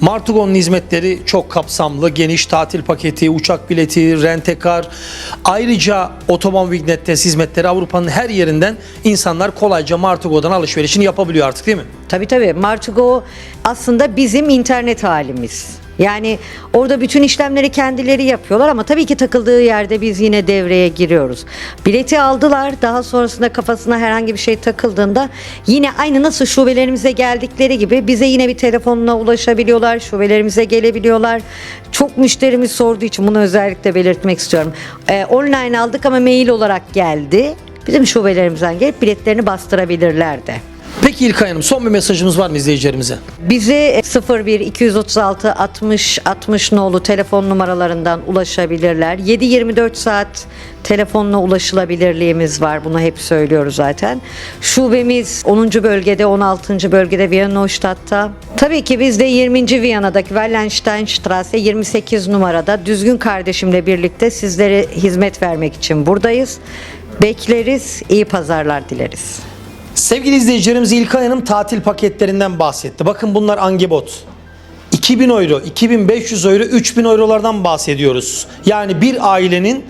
Martugon'un hizmetleri çok kapsamlı. Geniş tatil paketi, uçak bileti, rentekar. Ayrıca otoban Vignette hizmetleri Avrupa'nın her yerinden insanlar kolayca Martugo'dan alışverişini yapabiliyor artık değil mi? Tabii tabii. Martigo aslında bizim internet halimiz. Yani orada bütün işlemleri kendileri yapıyorlar ama tabii ki takıldığı yerde biz yine devreye giriyoruz. Bileti aldılar. Daha sonrasında kafasına herhangi bir şey takıldığında yine aynı nasıl şubelerimize geldikleri gibi bize yine bir telefonla ulaşabiliyorlar. Şubelerimize gelebiliyorlar. Çok müşterimiz sorduğu için bunu özellikle belirtmek istiyorum. Ee, online aldık ama mail olarak geldi. Bizim şubelerimizden gelip biletlerini bastırabilirler de. Peki İlkay Hanım son bir mesajımız var mı izleyicilerimize? Bize 01 236 60 60 nolu telefon numaralarından ulaşabilirler. 7-24 saat telefonla ulaşılabilirliğimiz var. Bunu hep söylüyoruz zaten. Şubemiz 10. bölgede, 16. bölgede Viyana Neustadt'ta. Tabii ki biz de 20. Viyana'daki Wallensteinstraße 28 numarada Düzgün kardeşimle birlikte sizlere hizmet vermek için buradayız. Bekleriz, iyi pazarlar dileriz. Sevgili izleyicilerimiz İlkay Hanım tatil paketlerinden bahsetti. Bakın bunlar Angebot. 2000 euro, 2500 euro, 3000 eurolardan bahsediyoruz. Yani bir ailenin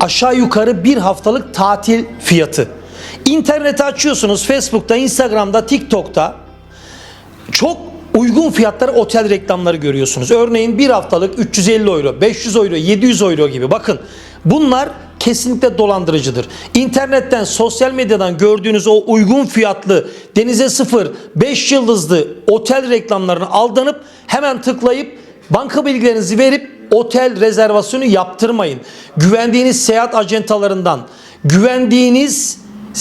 aşağı yukarı bir haftalık tatil fiyatı. İnterneti açıyorsunuz Facebook'ta, Instagram'da, TikTok'ta çok uygun fiyatlara otel reklamları görüyorsunuz. Örneğin bir haftalık 350 euro, 500 euro, 700 euro gibi. Bakın bunlar kesinlikle dolandırıcıdır. İnternetten, sosyal medyadan gördüğünüz o uygun fiyatlı denize sıfır, 5 yıldızlı otel reklamlarını aldanıp hemen tıklayıp banka bilgilerinizi verip otel rezervasyonu yaptırmayın. Güvendiğiniz seyahat acentalarından, güvendiğiniz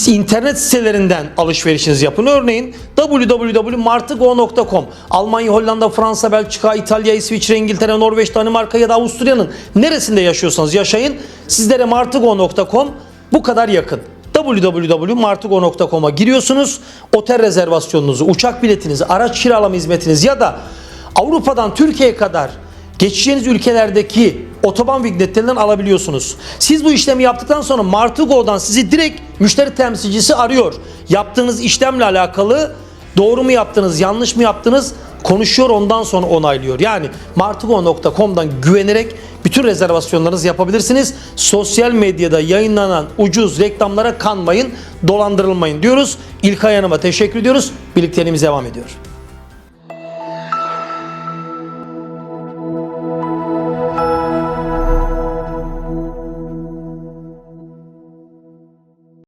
internet sitelerinden alışverişinizi yapın. Örneğin www.martigo.com Almanya, Hollanda, Fransa, Belçika, İtalya, İsviçre, İngiltere, Norveç, Danimarka ya da Avusturya'nın neresinde yaşıyorsanız yaşayın. Sizlere martigo.com bu kadar yakın. www.martigo.com'a giriyorsunuz. Otel rezervasyonunuzu, uçak biletinizi, araç kiralama hizmetinizi ya da Avrupa'dan Türkiye'ye kadar geçeceğiniz ülkelerdeki otoban vignetlerinden alabiliyorsunuz. Siz bu işlemi yaptıktan sonra Martugo'dan sizi direkt müşteri temsilcisi arıyor. Yaptığınız işlemle alakalı doğru mu yaptınız, yanlış mı yaptınız konuşuyor ondan sonra onaylıyor. Yani martugo.com'dan güvenerek bütün rezervasyonlarınızı yapabilirsiniz. Sosyal medyada yayınlanan ucuz reklamlara kanmayın, dolandırılmayın diyoruz. İlkay Hanım'a teşekkür ediyoruz. Birlikteliğimiz devam ediyor.